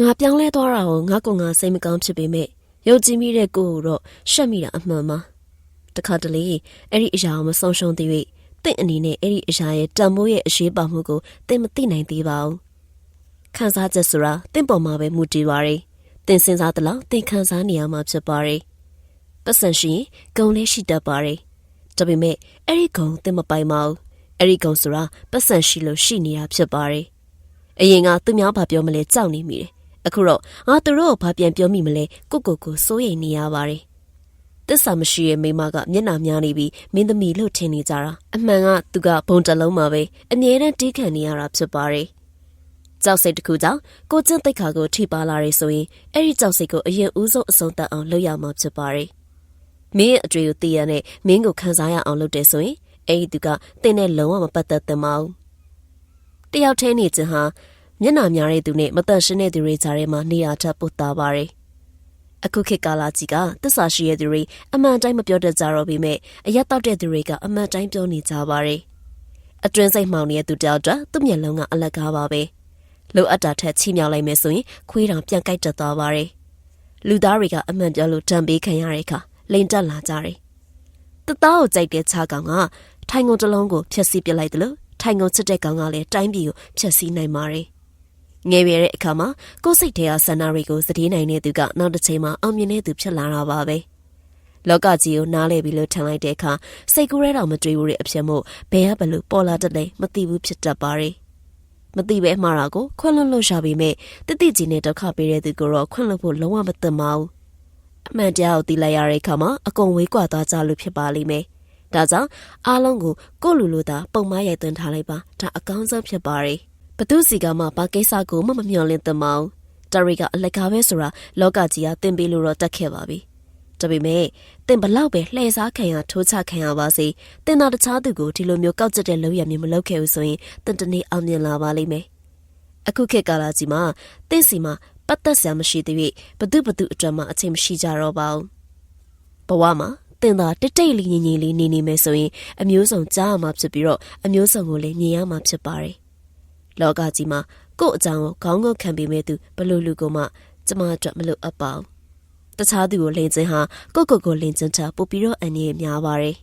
ငါပြောင်းလဲသွားတာကိုငါကငါစိတ်မကောင်းဖြစ်ပေမဲ့ယုံကြည်မိတဲ့ကိုကိုတော့ရှက်မိတာအမှန်ပါတခါတလေအဲ့ဒီအရာကိုမဆုံးရှုံးသေး၍တင့်အနေနဲ့အဲ့ဒီအရာရဲ့တန်မိုးရဲ့အရေးပါမှုကိုသင်မသိနိုင်သေးပါဘူးခံစားချက်ဆိုတာတင့်ပေါ်မှာပဲမူတည်ပါရယ်သင်စဉ်းစားသလောက်သင်ခံစားနေရမှာဖြစ်ပါရယ်ပတ်စံရှိရင်ဂုံလေးရှိတတ်ပါရယ်ဒါပေမဲ့အဲ့ဒီဂုံသင်မပိုင်ပါဘူးအဲ့ဒီဂုံဆိုတာပတ်စံရှိလို့ရှိနေတာဖြစ်ပါရယ်အရင်ကသူများဘာပြောမလဲကြောက်နေမိတယ် အခုတော့ငါသူတို့ကိုဘာပြန်ပြောမိမလဲကိုကိုကိုစိုးရိမ်နေရပါတယ်တစ္ဆာမရှိရဲ့မိမကမျက်နှာများနေပြီးမင်းသမီးလို့ထင်နေကြတာအမှန်ကသူကဘုံတလုံးမှာပဲအမြဲတမ်းတီးခံနေရတာဖြစ်ပါတယ်ကြောက်စိတ်တစ်ခုကြောင့်ကိုကျင့်တိတ်ခါကိုထိပါလာရဆိုရင်အဲ့ဒီကြောက်စိတ်ကိုအရင်ဦးဆုံးအဆုံးသတ်အောင်လုပ်ရမှာဖြစ်ပါတယ်မင်းရဲ့အတွေ့ကိုသိရတဲ့မင်းကိုခံစားရအောင်လုပ်တယ်ဆိုရင်အဲ့ဒီသူကတင်းနဲ့လုံးဝမပတ်သက်သင့်ပါဘူးတယောက်တည်းနေခြင်းဟာ မျက်နှာများတဲ့သူနဲ့မတန်ရှင်းတဲ့သူတွေကြားထဲမှာနေရာထပ်ပို့သားပါတယ်။အခုခေတ်ကာလကြီးကသစ္စာရှိတဲ့သူတွေအမှန်တိုင်းမပြောတတ်ကြတော့ပေမဲ့အရက်တောက်တဲ့သူတွေကအမှန်တိုင်းပြောနေကြပါတယ်။အတွင်းစိတ်မှောင်နေတဲ့သူတယောက်တော့သူ့မျက်လုံးကအလကားပါပဲ။လိုအပ်တာထက်ချိမြောက်လိုက်မယ်ဆိုရင်ခွေးတောင်ပြန်ကြိုက်တတ်သွားပါတယ်။လူသားတွေကအမှန်ပြောလို့တံပေးခံရတဲ့အခါလိန်တက်လာကြတယ်။တသားကိုကြိုက်တဲ့ခြားကောင်ကထိုင်ကုန်တစ်လုံးကိုဖျက်ဆီးပစ်လိုက်တယ်လို့ထိုင်ကုန်ချစ်တဲ့ကောင်ကလည်းတိုင်းပြည်ကိုဖျက်ဆီးနိုင်ပါတယ်။ ငယ်ရွယ်တဲ့အခါမှာကိုယ်စိတ်ထဲကဆန္ဒတွေကိုစတေးနိုင်တဲ့သူကနောက်တစ်ချိန်မှာအောင်မြင်တဲ့သူဖြစ်လာတာပါပဲ။လောကကြီးကိုနားလဲပြီးလို့ထင်လိုက်တဲ့အခါစိတ်ကူးရဲတော့မတွေးဘူးတဲ့အဖြစ်မို့ဘယ်ကဘလို့ပေါ်လာတတ်လဲမသိဘူးဖြစ်တတ်ပါတယ်။မသိပဲမှားတာကိုခွင့်လွှတ်လို့ရပေမဲ့တိတိကျကျနဲ့ဒုက္ခပေးတဲ့သူကိုတော့ခွင့်လွှတ်ဖို့လုံးဝမသင့်ပါဘူး။အမှန်တရားကိုသိလိုက်ရတဲ့အခါမှာအကုန်ဝေးကွာသွားကြလို့ဖြစ်ပါလိမ့်မယ်။ဒါကြောင့်အားလုံးကိုကိုယ့်လူလိုသာပုံမရိုက်သွင်းထားလိုက်ပါ။ဒါအကောင်းဆုံးဖြစ်ပါရဲ့။ဘ သူစီကမှဘာကိစ္စကိုမှမမျှော်လင့်သမောင်း။ဒါရီကအလက်ကားပဲဆိုတာလောကကြီးကသင်ပေးလို့တော့တတ်ခဲ့ပါပြီ။ဒါပေမဲ့သင်ဘလောက်ပဲလှည့်စားခံရထိုးချခံရပါစေ။သင်သာတခြားသူကိုဒီလိုမျိုးကောက်ကျက်တဲ့လုပ်ရမျိုးမလုပ်ခဲ့ဘူးဆိုရင်သင်တနေ့အောင်မြင်လာပါလိမ့်မယ်။အခုခေတ်ကာလကြီးမှာတင့်စီမှာပတ်သက်စရာမရှိသေး၍ဘသူဘသူအတွက်မှအချိန်မရှိကြတော့ပါဘူးဘဝမှာတင်သာတိတ်တိတ်လေးငြိမ်ငြိမ်လေးနေနေမယ်ဆိုရင်အမျိုးစုံကြားရမှာဖြစ်ပြီးတော့အမျိုးစုံကိုလည်းမြင်ရမှာဖြစ်ပါတယ် လောကကြီးမှာကိုယ့်အကြောင်းကိုခေါင်းငုံခံပေးမဲ့သူဘလို့လူကမှကျမအတွက်မလို့အပ်ပါဘူးတခြားသူကိုလိန်ခြင်းဟာကိုယ့်ကိုယ်ကိုလိန်ခြင်းထပ်ပို့ပြီးတော့အနည်းများပါတယ်